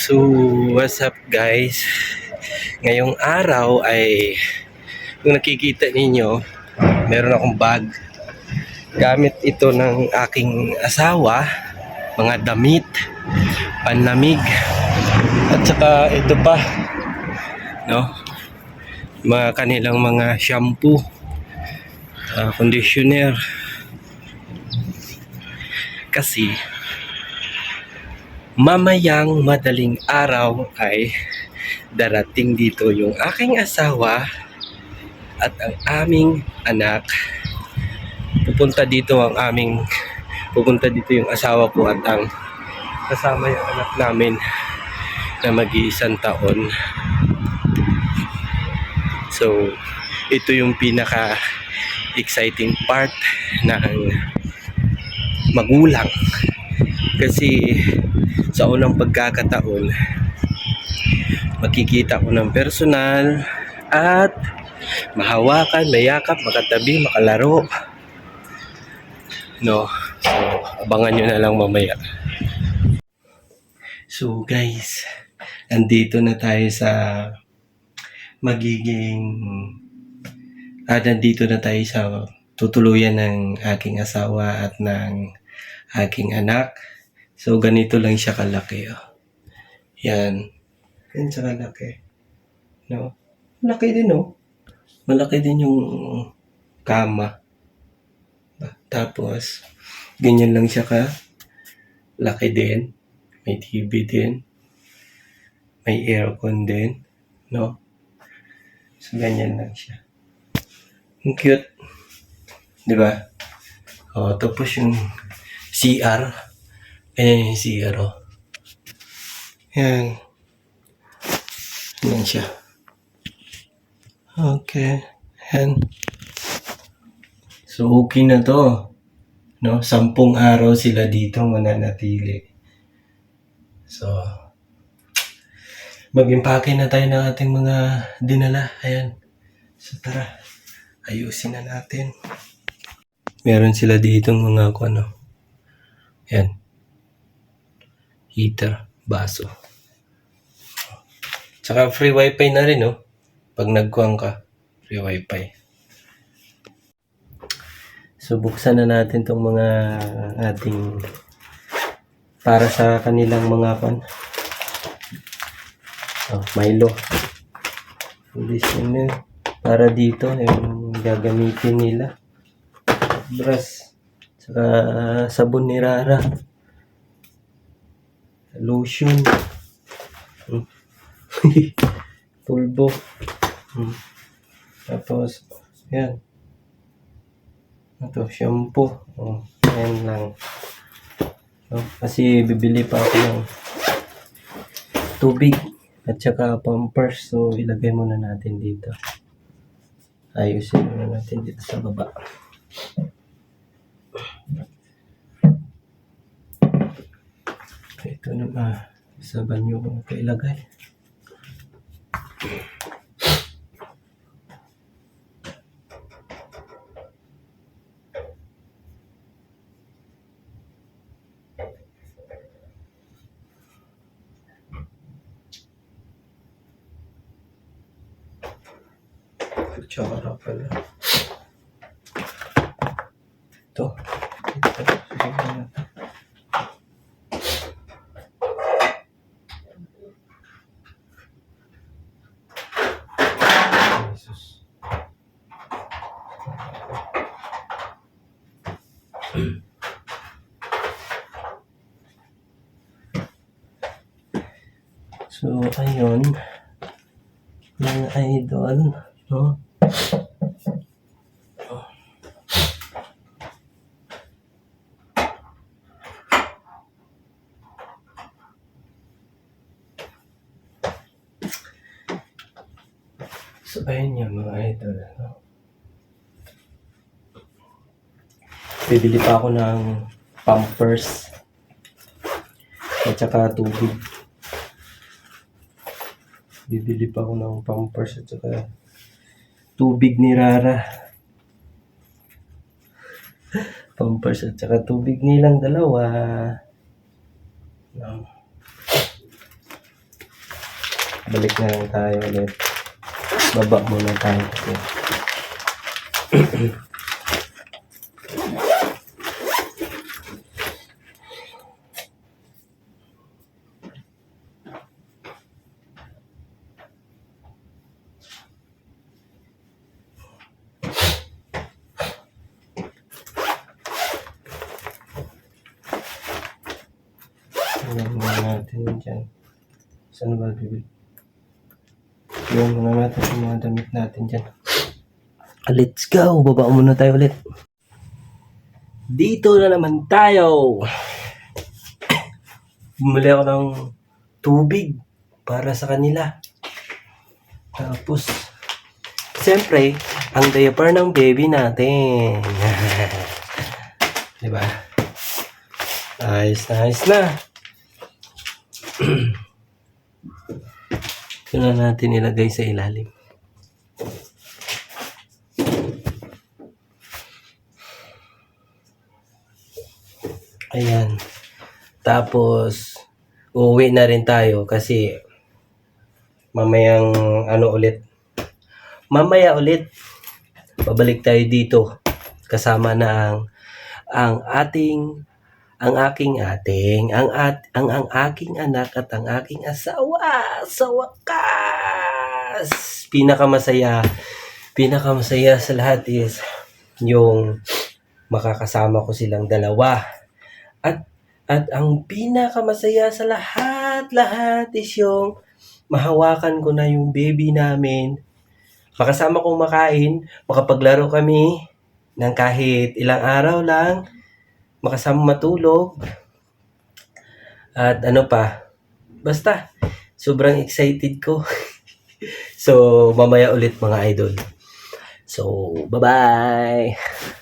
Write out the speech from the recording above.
So, what's up guys? Ngayong araw ay kung nakikita ninyo, meron akong bag. Gamit ito ng aking asawa, mga damit, panlamig, at saka ito pa, no? Mga kanilang mga shampoo, ah, conditioner. Kasi mamayang madaling araw ay darating dito yung aking asawa at ang aming anak. Pupunta dito ang aming pupunta dito yung asawa ko at ang kasama yung anak namin na mag-iisang taon. So, ito yung pinaka exciting part ng magulang kasi sa unang pagkakataon makikita ko ng personal at mahawakan, mayakap, makatabi, makalaro. No? So abangan nyo na lang mamaya. So guys andito na tayo sa magiging ah, nandito na tayo sa tutuluyan ng aking asawa at ng aking anak So, ganito lang siya kalaki. Oh. Yan. Yan siya kalaki. No? Malaki din, oh. Malaki din yung kama. Tapos, ganyan lang siya ka. Laki din. May TV din. May aircon din. No? So, ganyan lang siya. Ang cute. Di ba? Oh, tapos yung CR. Ayan yung CR, oh. Yan. Siya. Okay. Yan. So, okay na to. No? Sampung araw sila dito mananatili. So, mag-impake na tayo ng ating mga dinala. Ayan. So, tara. Ayusin na natin. Meron sila dito mga ano. Yan heater, baso. Tsaka free wifi na rin, no? Pag nagkuhan ka, free wifi. So, buksan na natin tong mga ating para sa kanilang mga pan. Oh, Milo. Conditioner. Para dito, yung gagamitin nila. Brush. Saka sabon ni Rara lotion, hmm. pulbo, tapos, yan, ito, shampoo, oh, yan lang. No? Kasi bibili pa ako ng tubig at saka pampers, so ilagay muna natin dito. Ayusin muna natin dito sa baba. Ito na ba? Sa banyo ko kailagay. Kutsara pala. Ito. Ito. Sige na. Jesus. So, ayun. Mga idol, no? So, ayun yun mga idol. No? Bibili pa ako ng pampers at saka tubig. Bibili pa ako ng pampers at saka tubig ni Rara. pampers at saka tubig nilang dalawa. No. balik na lang tayo ulit. Baba muna tayo kasi. Tingnan muna natin dyan. Saan ba bibig? Tingnan muna natin yung mga damit natin dyan. Let's go! Baba muna tayo ulit. Dito na naman tayo! Bumili ako ng tubig para sa kanila. Tapos, siyempre, ang diaper ng baby natin. diba? Ayos na, ayos na. Ito na natin ilagay sa ilalim. Ayan. Tapos, uuwi na rin tayo kasi mamayang ano ulit. Mamaya ulit, babalik tayo dito kasama na ang ang ating ang aking ating ang at ang ang aking anak at ang aking asawa sa wakas. Pinakamasaya pinakamasaya sa lahat is yung makakasama ko silang dalawa. At at ang pinakamasaya sa lahat lahat is yung mahawakan ko na yung baby namin. Makasama kong makain makapaglaro kami ng kahit ilang araw lang makasama matulog. At ano pa, basta, sobrang excited ko. so, mamaya ulit mga idol. So, bye-bye!